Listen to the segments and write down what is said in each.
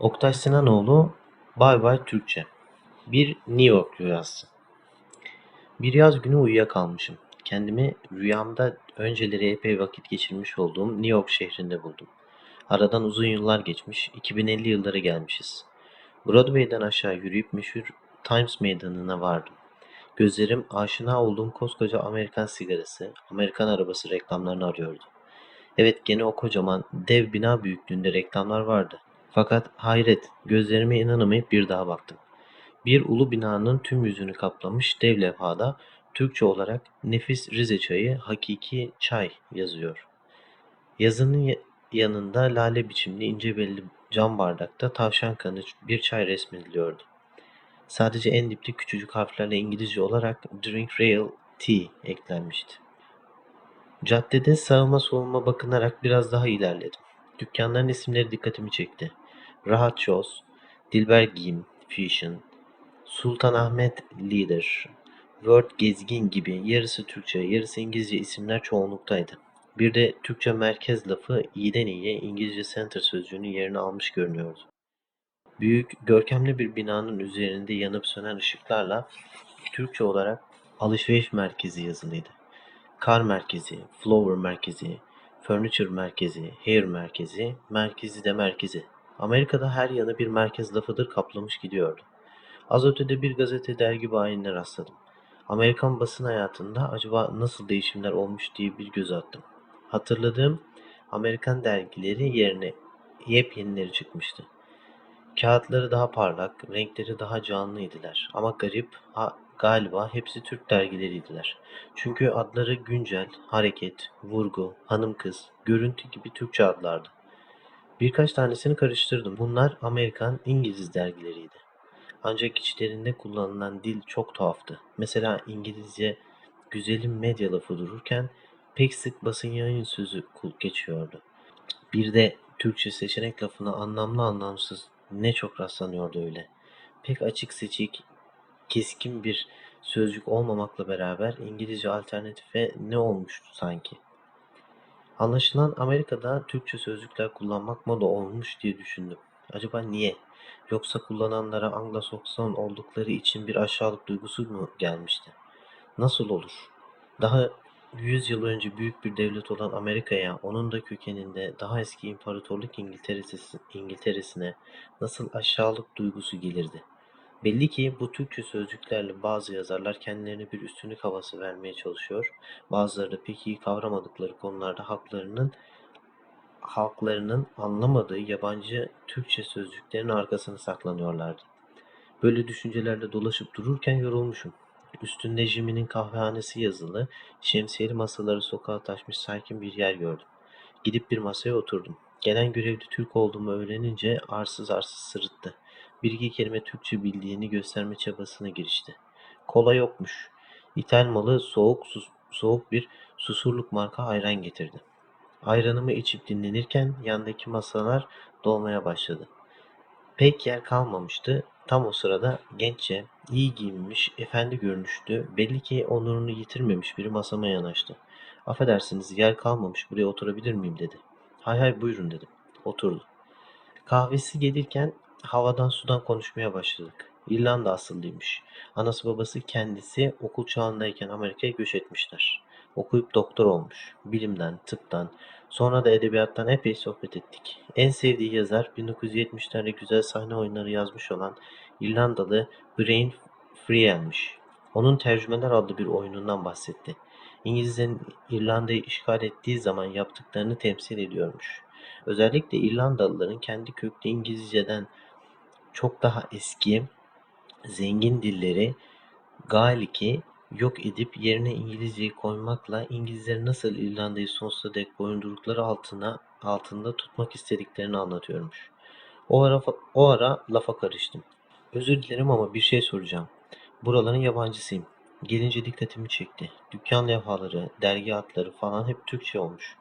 Oktay Sinanoğlu Bay Bay Türkçe Bir New York rüyası Bir yaz günü uyuyakalmışım. Kendimi rüyamda önceleri epey vakit geçirmiş olduğum New York şehrinde buldum. Aradan uzun yıllar geçmiş, 2050 yıllara gelmişiz. Broadway'den aşağı yürüyüp meşhur Times Meydanı'na vardım. Gözlerim aşina olduğum koskoca Amerikan sigarası, Amerikan arabası reklamlarını arıyordu. Evet gene o kocaman dev bina büyüklüğünde reklamlar vardı. Fakat hayret, gözlerime inanamayıp bir daha baktım. Bir ulu binanın tüm yüzünü kaplamış dev levhada Türkçe olarak nefis Rize çayı hakiki çay yazıyor. Yazının ya- yanında lale biçimli ince belli cam bardakta tavşan kanı bir çay resmediliyordu. Sadece en dipte küçücük harflerle İngilizce olarak Drink Real Tea eklenmişti. Caddede sağıma soluma bakınarak biraz daha ilerledim. Dükkanların isimleri dikkatimi çekti. Rahat Shoes, Dilber Giyim, Fusion, Sultanahmet Leader, Word Gezgin gibi yarısı Türkçe, yarısı İngilizce isimler çoğunluktaydı. Bir de Türkçe merkez lafı iyiden iyiye İngilizce center sözcüğünün yerini almış görünüyordu. Büyük, görkemli bir binanın üzerinde yanıp sönen ışıklarla Türkçe olarak alışveriş merkezi yazılıydı. Kar merkezi, flower merkezi, furniture merkezi, hair merkezi, merkezi de merkezi. Amerika'da her yanı bir merkez lafıdır kaplamış gidiyordu. Az ötede bir gazete dergi bayinine rastladım. Amerikan basın hayatında acaba nasıl değişimler olmuş diye bir göz attım. Hatırladığım Amerikan dergileri yerine yepyenileri çıkmıştı. Kağıtları daha parlak, renkleri daha canlıydılar. Ama garip, ha, galiba hepsi Türk dergileriydiler. Çünkü adları güncel, hareket, vurgu, hanım kız, görüntü gibi Türkçe adlardı. Birkaç tanesini karıştırdım. Bunlar Amerikan, İngiliz dergileriydi. Ancak içlerinde kullanılan dil çok tuhaftı. Mesela İngilizce güzelim medya lafı dururken pek sık basın yayın sözü kul- geçiyordu. Bir de Türkçe seçenek lafına anlamlı anlamsız ne çok rastlanıyordu öyle. Pek açık seçik, keskin bir sözcük olmamakla beraber İngilizce alternatife ne olmuştu sanki. Anlaşılan Amerika'da Türkçe sözcükler kullanmak moda olmuş diye düşündüm. Acaba niye? Yoksa kullananlara Anglo-Sakson oldukları için bir aşağılık duygusu mu gelmişti? Nasıl olur? Daha 100 yıl önce büyük bir devlet olan Amerika'ya, onun da kökeninde daha eski imparatorluk İngiltere'si, İngiltere'sine nasıl aşağılık duygusu gelirdi? Belli ki bu Türkçe sözcüklerle bazı yazarlar kendilerine bir üstünlük havası vermeye çalışıyor. Bazıları da pek iyi kavramadıkları konularda haklarının halklarının anlamadığı yabancı Türkçe sözcüklerin arkasına saklanıyorlardı. Böyle düşüncelerle dolaşıp dururken yorulmuşum. Üstünde Jimmy'nin kahvehanesi yazılı, şemsiyeli masaları sokağa taşmış sakin bir yer gördüm. Gidip bir masaya oturdum. Gelen görevli Türk olduğumu öğrenince arsız arsız sırıttı. Bir iki kelime Türkçe bildiğini gösterme çabasına girişti. Kola yokmuş. İthal malı soğuk sus- soğuk bir susurluk marka ayran getirdi. Ayranımı içip dinlenirken yandaki masalar dolmaya başladı. Pek yer kalmamıştı. Tam o sırada genççe, iyi giyinmiş, efendi görünüşlü, belli ki onurunu yitirmemiş biri masama yanaştı. Affedersiniz yer kalmamış buraya oturabilir miyim dedi. Hay hay buyurun dedim. Oturdu. Kahvesi gelirken havadan sudan konuşmaya başladık. İrlanda asıllıymış. Anası babası kendisi okul çağındayken Amerika'ya göç etmişler. Okuyup doktor olmuş. Bilimden, tıptan, sonra da edebiyattan epey sohbet ettik. En sevdiği yazar 1970'lerde güzel sahne oyunları yazmış olan İrlandalı Brian Friel'miş. Onun Tercümeler adlı bir oyunundan bahsetti. İngilizlerin İrlanda'yı işgal ettiği zaman yaptıklarını temsil ediyormuş. Özellikle İrlandalıların kendi köklü İngilizceden çok daha eski, zengin dilleri Gaelic'i yok edip yerine İngilizceyi koymakla İngilizler nasıl İrlanda'yı sonsuza dek boyundurukları altına altında tutmak istediklerini anlatıyormuş. O ara, o ara lafa karıştım. Özür dilerim ama bir şey soracağım. Buraların yabancısıyım. Gelince dikkatimi çekti. Dükkan levhaları, dergi adları falan hep Türkçe olmuş.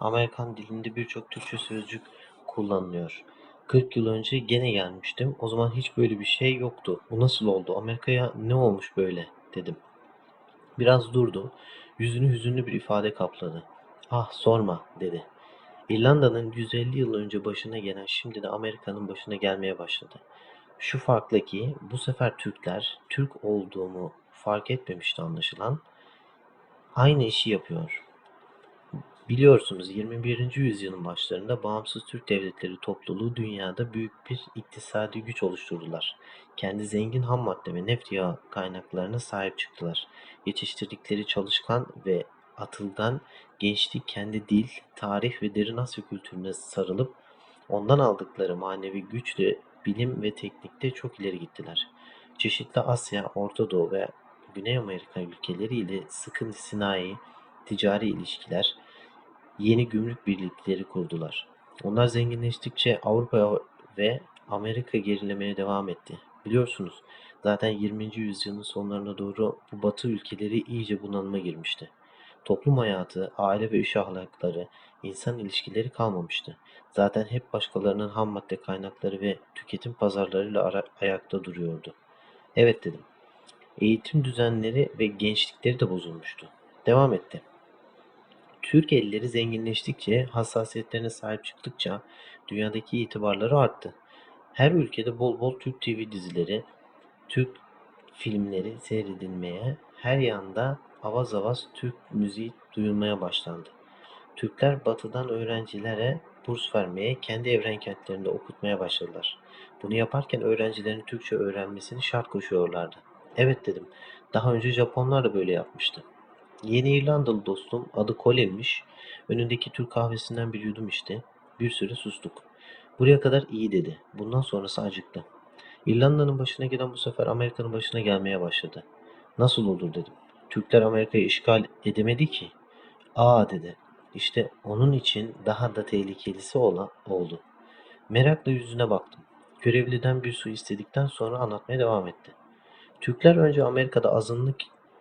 Amerikan dilinde birçok Türkçe sözcük kullanılıyor. 40 yıl önce gene gelmiştim. O zaman hiç böyle bir şey yoktu. Bu nasıl oldu? Amerika'ya ne olmuş böyle? dedim. Biraz durdu. Yüzünü hüzünlü bir ifade kapladı. Ah sorma dedi. İrlanda'nın 150 yıl önce başına gelen şimdi de Amerika'nın başına gelmeye başladı. Şu farklı ki bu sefer Türkler Türk olduğumu fark etmemişti anlaşılan. Aynı işi yapıyor. Biliyorsunuz 21. yüzyılın başlarında bağımsız Türk devletleri topluluğu dünyada büyük bir iktisadi güç oluşturdular. Kendi zengin ham madde ve neft yağı kaynaklarına sahip çıktılar. Yetiştirdikleri çalışkan ve atılgan gençlik kendi dil, tarih ve derin Asya kültürüne sarılıp ondan aldıkları manevi güçle bilim ve teknikte çok ileri gittiler. Çeşitli Asya, Orta Doğu ve Güney Amerika ülkeleri ile sıkı sinayi, ticari ilişkiler, yeni gümrük birlikleri kurdular. Onlar zenginleştikçe Avrupa ve Amerika gerilemeye devam etti. Biliyorsunuz zaten 20. yüzyılın sonlarına doğru bu batı ülkeleri iyice bunalıma girmişti. Toplum hayatı, aile ve iş ahlakları, insan ilişkileri kalmamıştı. Zaten hep başkalarının ham madde kaynakları ve tüketim pazarlarıyla ayakta duruyordu. Evet dedim. Eğitim düzenleri ve gençlikleri de bozulmuştu. Devam etti. Türk zenginleştikçe, hassasiyetlerine sahip çıktıkça dünyadaki itibarları arttı. Her ülkede bol bol Türk TV dizileri, Türk filmleri seyredilmeye, her yanda avaz avaz Türk müziği duyulmaya başlandı. Türkler batıdan öğrencilere burs vermeye, kendi evren kentlerinde okutmaya başladılar. Bunu yaparken öğrencilerin Türkçe öğrenmesini şart koşuyorlardı. Evet dedim. Daha önce Japonlar da böyle yapmıştı. Yeni İrlandalı dostum adı Colin'miş. Önündeki Türk kahvesinden bir yudum içti. Bir süre sustuk. Buraya kadar iyi dedi. Bundan sonrası acıktı. İrlanda'nın başına gelen bu sefer Amerika'nın başına gelmeye başladı. Nasıl olur dedim. Türkler Amerika'yı işgal edemedi ki. Aa dedi. İşte onun için daha da tehlikelisi ola, oldu. Merakla yüzüne baktım. Görevliden bir su istedikten sonra anlatmaya devam etti. Türkler önce Amerika'da azınlık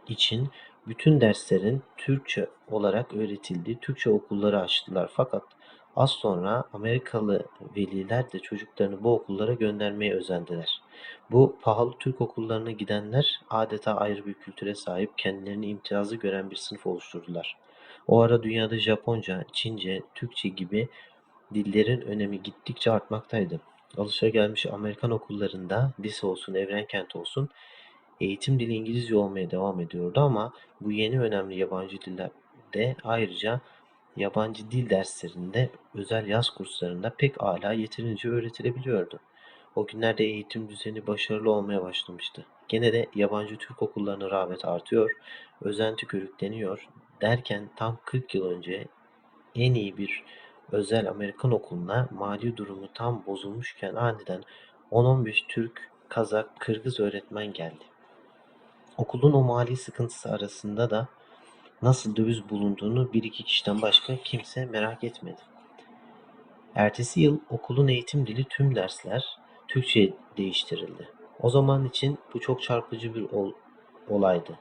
için bütün derslerin Türkçe olarak öğretildiği Türkçe okulları açtılar. Fakat az sonra Amerikalı veliler de çocuklarını bu okullara göndermeye özendiler. Bu pahalı Türk okullarına gidenler adeta ayrı bir kültüre sahip, kendilerini imtiyazlı gören bir sınıf oluşturdular. O ara dünyada Japonca, Çince, Türkçe gibi dillerin önemi gittikçe artmaktaydı. Alışagelmiş Amerikan okullarında lise olsun, Evrenkent olsun eğitim dili İngilizce olmaya devam ediyordu ama bu yeni önemli yabancı dillerde ayrıca yabancı dil derslerinde özel yaz kurslarında pek âlâ yeterince öğretilebiliyordu. O günlerde eğitim düzeni başarılı olmaya başlamıştı. Gene de yabancı Türk okullarına rağbet artıyor, özenti körükleniyor derken tam 40 yıl önce en iyi bir özel Amerikan okuluna mali durumu tam bozulmuşken aniden 10-15 Türk, Kazak, Kırgız öğretmen geldi. Okulun o mali sıkıntısı arasında da nasıl döviz bulunduğunu bir iki kişiden başka kimse merak etmedi. Ertesi yıl okulun eğitim dili tüm dersler Türkçe değiştirildi. O zaman için bu çok çarpıcı bir ol- olaydı.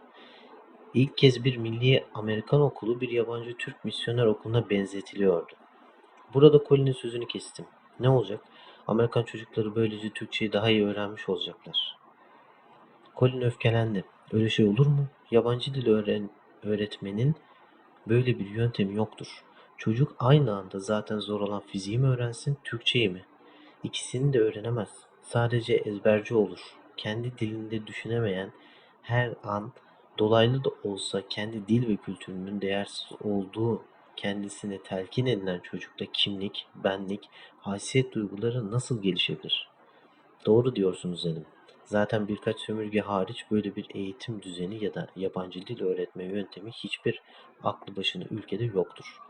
İlk kez bir milli Amerikan okulu bir yabancı Türk misyoner okuluna benzetiliyordu. Burada Colin'in sözünü kestim. Ne olacak? Amerikan çocukları böylece Türkçeyi daha iyi öğrenmiş olacaklar. Colin öfkelendi. Öyle şey olur mu? Yabancı dil öğren öğretmenin böyle bir yöntemi yoktur. Çocuk aynı anda zaten zor olan fiziği mi öğrensin, Türkçeyi mi? İkisini de öğrenemez. Sadece ezberci olur. Kendi dilinde düşünemeyen, her an dolaylı da olsa kendi dil ve kültürünün değersiz olduğu kendisine telkin edilen çocukta kimlik, benlik, haysiyet duyguları nasıl gelişebilir? Doğru diyorsunuz dedim. Zaten birkaç sömürge hariç böyle bir eğitim düzeni ya da yabancı dil öğretme yöntemi hiçbir aklı başında ülkede yoktur.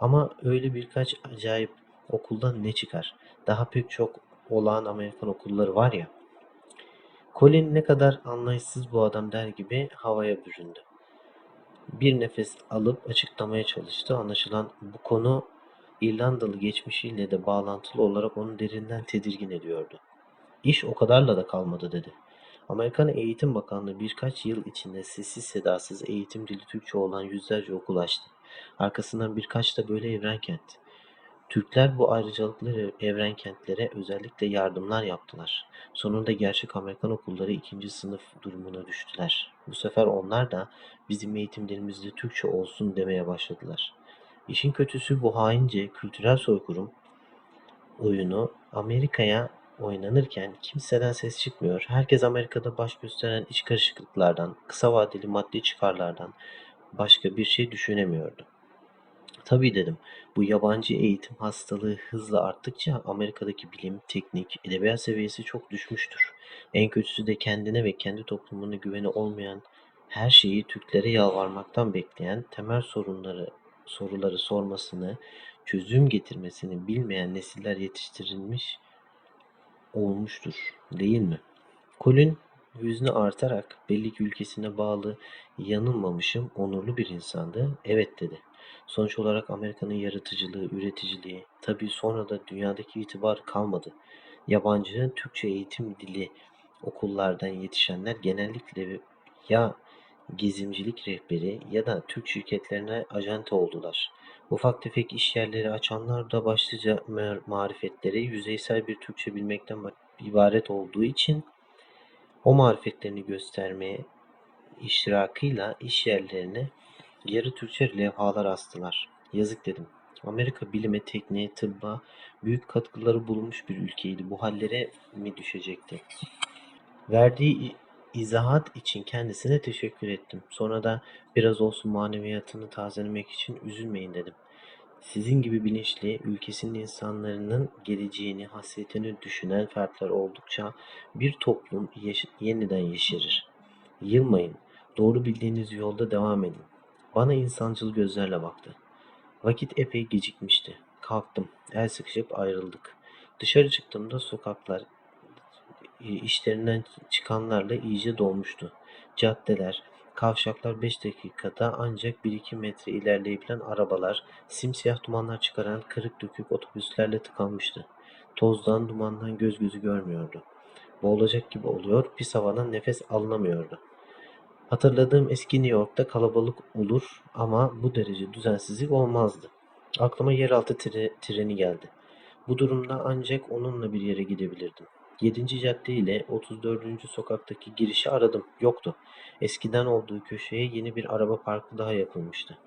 Ama öyle birkaç acayip okuldan ne çıkar? Daha pek çok olağan Amerikan okulları var ya. Colin ne kadar anlayışsız bu adam der gibi havaya büründü. Bir nefes alıp açıklamaya çalıştı. Anlaşılan bu konu İrlandalı geçmişiyle de bağlantılı olarak onu derinden tedirgin ediyordu. İş o kadarla da kalmadı dedi. Amerikan Eğitim Bakanlığı birkaç yıl içinde sessiz sedasız eğitim dili Türkçe olan yüzlerce okul açtı. Arkasından birkaç da böyle evren kent. Türkler bu ayrıcalıklı evren kentlere özellikle yardımlar yaptılar. Sonunda gerçek Amerikan okulları ikinci sınıf durumuna düştüler. Bu sefer onlar da bizim eğitim dilimizde Türkçe olsun demeye başladılar. İşin kötüsü bu haince kültürel soykırım oyunu Amerika'ya oynanırken kimseden ses çıkmıyor. Herkes Amerika'da baş gösteren iç karışıklıklardan, kısa vadeli maddi çıkarlardan başka bir şey düşünemiyordu. Tabii dedim, bu yabancı eğitim hastalığı hızla arttıkça Amerika'daki bilim, teknik, edebiyat seviyesi çok düşmüştür. En kötüsü de kendine ve kendi toplumuna güveni olmayan, her şeyi Türklere yalvarmaktan bekleyen, temel sorunları soruları sormasını, çözüm getirmesini bilmeyen nesiller yetiştirilmiş olmuştur, değil mi? Colin hüznü artarak belli ki ülkesine bağlı, yanılmamışım, onurlu bir insandı. Evet dedi. Sonuç olarak Amerika'nın yaratıcılığı, üreticiliği, tabii sonra da dünyadaki itibarı kalmadı. Yabancı Türkçe eğitim dili okullardan yetişenler genellikle ya gezimcilik rehberi ya da Türk şirketlerine ajante oldular. Ufak tefek iş yerleri açanlar da başlıca mar- marifetleri yüzeysel bir Türkçe bilmekten ibaret olduğu için o marifetlerini göstermeye iştirakıyla iş yerlerine yarı Türkçe levhalar astılar. Yazık dedim. Amerika bilime, tekniğe, tıbba büyük katkıları bulunmuş bir ülkeydi. Bu hallere mi düşecekti? Verdiği izahat için kendisine teşekkür ettim. Sonra da biraz olsun maneviyatını tazelemek için üzülmeyin dedim. Sizin gibi bilinçli, ülkesinin insanlarının geleceğini, hasretini düşünen fertler oldukça bir toplum yeş- yeniden yeşerir. Yılmayın, doğru bildiğiniz yolda devam edin. Bana insancıl gözlerle baktı. Vakit epey gecikmişti. Kalktım, el sıkışıp ayrıldık. Dışarı çıktığımda sokaklar işlerinden çıkanlarla iyice dolmuştu. Caddeler, kavşaklar 5 dakikada ancak 1-2 metre ilerleyebilen arabalar, simsiyah dumanlar çıkaran kırık dökük otobüslerle tıkanmıştı. Tozdan, dumandan göz gözü görmüyordu. Boğulacak gibi oluyor, pis havadan nefes alınamıyordu. Hatırladığım eski New York'ta kalabalık olur ama bu derece düzensizlik olmazdı. Aklıma yeraltı tre- treni geldi. Bu durumda ancak onunla bir yere gidebilirdim. 7. cadde ile 34. sokaktaki girişi aradım. Yoktu. Eskiden olduğu köşeye yeni bir araba parkı daha yapılmıştı.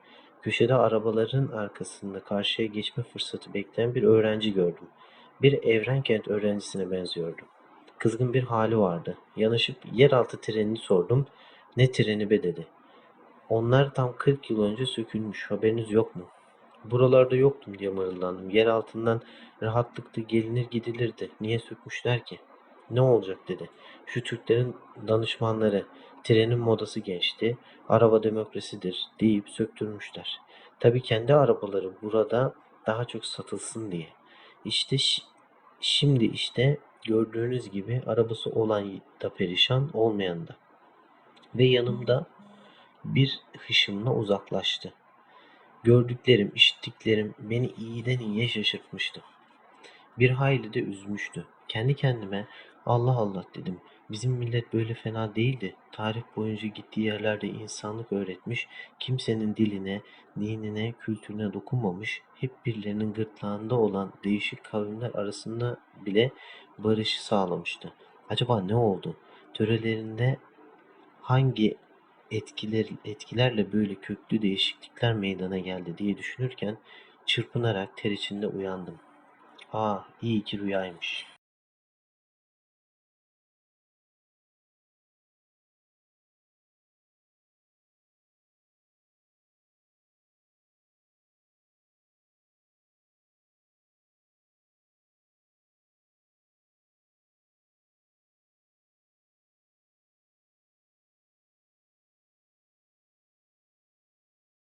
Köşede arabaların arkasında karşıya geçme fırsatı bekleyen bir öğrenci gördüm. Bir Evrenkent öğrencisine benziyordu. Kızgın bir hali vardı. Yanaşıp yeraltı trenini sordum. Ne treni be dedi. Onlar tam 40 yıl önce sökülmüş. Haberiniz yok mu? Buralarda yoktum diye mırıldandım. Yer altından rahatlıkla gelinir gidilirdi. Niye sökmüşler ki? Ne olacak dedi. Şu Türklerin danışmanları trenin modası geçti. Araba demokrasidir deyip söktürmüşler. Tabii kendi arabaları burada daha çok satılsın diye. İşte şi- şimdi işte gördüğünüz gibi arabası olan da perişan olmayan da. Ve yanımda bir hışımla uzaklaştı. Gördüklerim, işittiklerim beni iyiden iyiye şaşırtmıştı. Bir hayli de üzmüştü. Kendi kendime Allah Allah dedim. Bizim millet böyle fena değildi. Tarih boyunca gittiği yerlerde insanlık öğretmiş, kimsenin diline, dinine, kültürüne dokunmamış, hep birilerinin gırtlağında olan değişik kavimler arasında bile barışı sağlamıştı. Acaba ne oldu? Törelerinde hangi etkiler, etkilerle böyle köklü değişiklikler meydana geldi diye düşünürken çırpınarak ter içinde uyandım. Ah, iyi ki rüyaymış.